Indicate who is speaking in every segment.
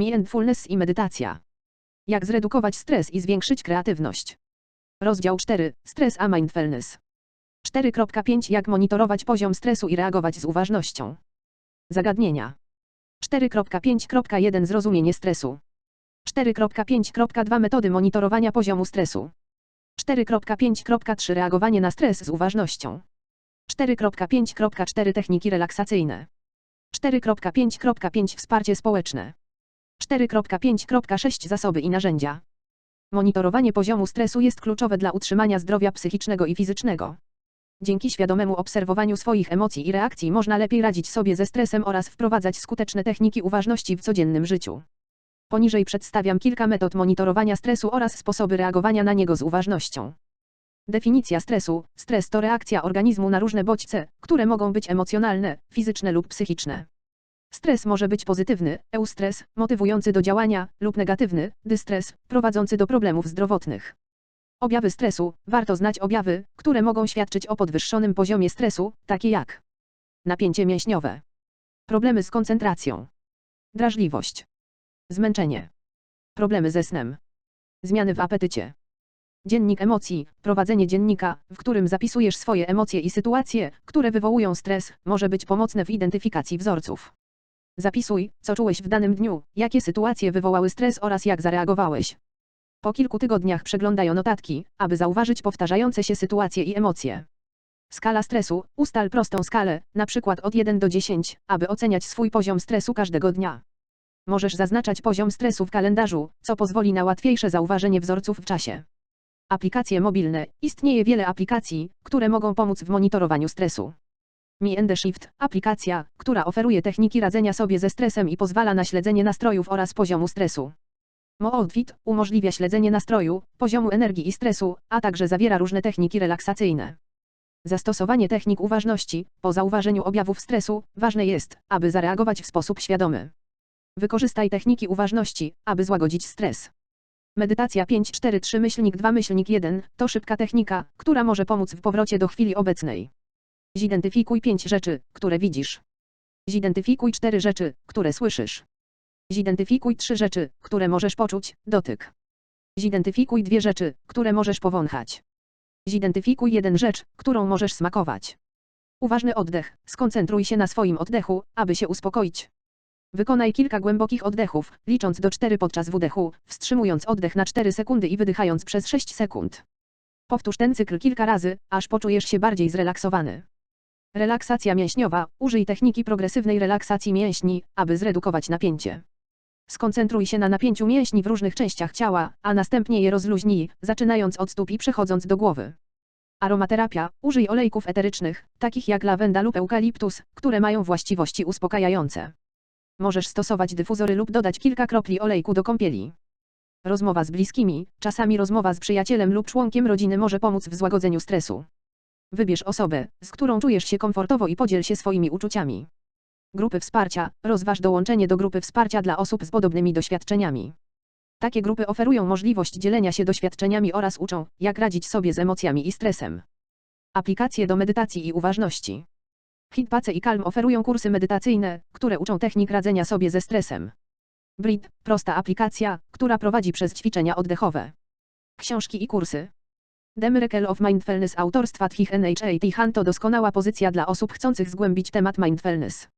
Speaker 1: Mindfulness i medytacja. Jak zredukować stres i zwiększyć kreatywność. Rozdział 4. Stres a mindfulness. 4.5 Jak monitorować poziom stresu i reagować z uważnością. Zagadnienia. 4.5.1 Zrozumienie stresu. 4.5.2 Metody monitorowania poziomu stresu. 4.5.3 Reagowanie na stres z uważnością. 4.5.4 Techniki relaksacyjne. 4.5.5 Wsparcie społeczne. 4.5.6 Zasoby i narzędzia. Monitorowanie poziomu stresu jest kluczowe dla utrzymania zdrowia psychicznego i fizycznego. Dzięki świadomemu obserwowaniu swoich emocji i reakcji można lepiej radzić sobie ze stresem oraz wprowadzać skuteczne techniki uważności w codziennym życiu. Poniżej przedstawiam kilka metod monitorowania stresu oraz sposoby reagowania na niego z uważnością. Definicja stresu. Stres to reakcja organizmu na różne bodźce, które mogą być emocjonalne, fizyczne lub psychiczne. Stres może być pozytywny, eustres, motywujący do działania, lub negatywny, dystres, prowadzący do problemów zdrowotnych. Objawy stresu. Warto znać objawy, które mogą świadczyć o podwyższonym poziomie stresu, takie jak napięcie mięśniowe, problemy z koncentracją, drażliwość, zmęczenie, problemy ze snem, zmiany w apetycie. Dziennik emocji. Prowadzenie dziennika, w którym zapisujesz swoje emocje i sytuacje, które wywołują stres, może być pomocne w identyfikacji wzorców. Zapisuj, co czułeś w danym dniu, jakie sytuacje wywołały stres oraz jak zareagowałeś. Po kilku tygodniach przeglądaj notatki, aby zauważyć powtarzające się sytuacje i emocje. Skala stresu. Ustal prostą skalę, na przykład od 1 do 10, aby oceniać swój poziom stresu każdego dnia. Możesz zaznaczać poziom stresu w kalendarzu, co pozwoli na łatwiejsze zauważenie wzorców w czasie. Aplikacje mobilne. Istnieje wiele aplikacji, które mogą pomóc w monitorowaniu stresu. Me and the Shift, aplikacja, która oferuje techniki radzenia sobie ze stresem i pozwala na śledzenie nastrojów oraz poziomu stresu. Outfit umożliwia śledzenie nastroju, poziomu energii i stresu, a także zawiera różne techniki relaksacyjne. Zastosowanie technik uważności, po zauważeniu objawów stresu, ważne jest, aby zareagować w sposób świadomy. Wykorzystaj techniki uważności, aby złagodzić stres. Medytacja 543-2-1 to szybka technika, która może pomóc w powrocie do chwili obecnej. Zidentyfikuj 5 rzeczy, które widzisz. Zidentyfikuj 4 rzeczy, które słyszysz. Zidentyfikuj 3 rzeczy, które możesz poczuć, dotyk. Zidentyfikuj 2 rzeczy, które możesz powąchać. Zidentyfikuj jeden rzecz, którą możesz smakować. Uważny oddech. Skoncentruj się na swoim oddechu, aby się uspokoić. Wykonaj kilka głębokich oddechów, licząc do 4 podczas wdechu, wstrzymując oddech na 4 sekundy i wydychając przez 6 sekund. Powtórz ten cykl kilka razy, aż poczujesz się bardziej zrelaksowany. Relaksacja mięśniowa. Użyj techniki progresywnej relaksacji mięśni, aby zredukować napięcie. Skoncentruj się na napięciu mięśni w różnych częściach ciała, a następnie je rozluźnij, zaczynając od stóp i przechodząc do głowy. Aromaterapia. Użyj olejków eterycznych, takich jak lawenda lub eukaliptus, które mają właściwości uspokajające. Możesz stosować dyfuzory lub dodać kilka kropli olejku do kąpieli. Rozmowa z bliskimi, czasami rozmowa z przyjacielem lub członkiem rodziny może pomóc w złagodzeniu stresu. Wybierz osobę, z którą czujesz się komfortowo i podziel się swoimi uczuciami. Grupy wsparcia. Rozważ dołączenie do grupy wsparcia dla osób z podobnymi doświadczeniami. Takie grupy oferują możliwość dzielenia się doświadczeniami oraz uczą, jak radzić sobie z emocjami i stresem. Aplikacje do medytacji i uważności. Hitpace i Calm oferują kursy medytacyjne, które uczą technik radzenia sobie ze stresem. Brit, prosta aplikacja, która prowadzi przez ćwiczenia oddechowe. Książki i kursy. The Miracle of Mindfulness autorstwa Thich Nhat Han to doskonała pozycja dla osób chcących zgłębić temat mindfulness.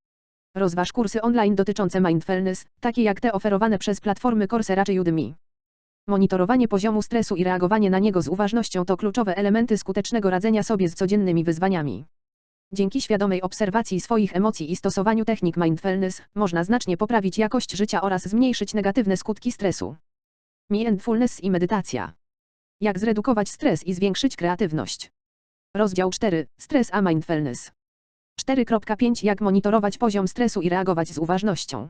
Speaker 1: Rozważ kursy online dotyczące mindfulness, takie jak te oferowane przez platformy Coursera czy Udemy. Monitorowanie poziomu stresu i reagowanie na niego z uważnością to kluczowe elementy skutecznego radzenia sobie z codziennymi wyzwaniami. Dzięki świadomej obserwacji swoich emocji i stosowaniu technik mindfulness, można znacznie poprawić jakość życia oraz zmniejszyć negatywne skutki stresu. Mindfulness i medytacja. Jak zredukować stres i zwiększyć kreatywność. Rozdział 4. Stres a mindfulness. 4.5 Jak monitorować poziom stresu i reagować z uważnością.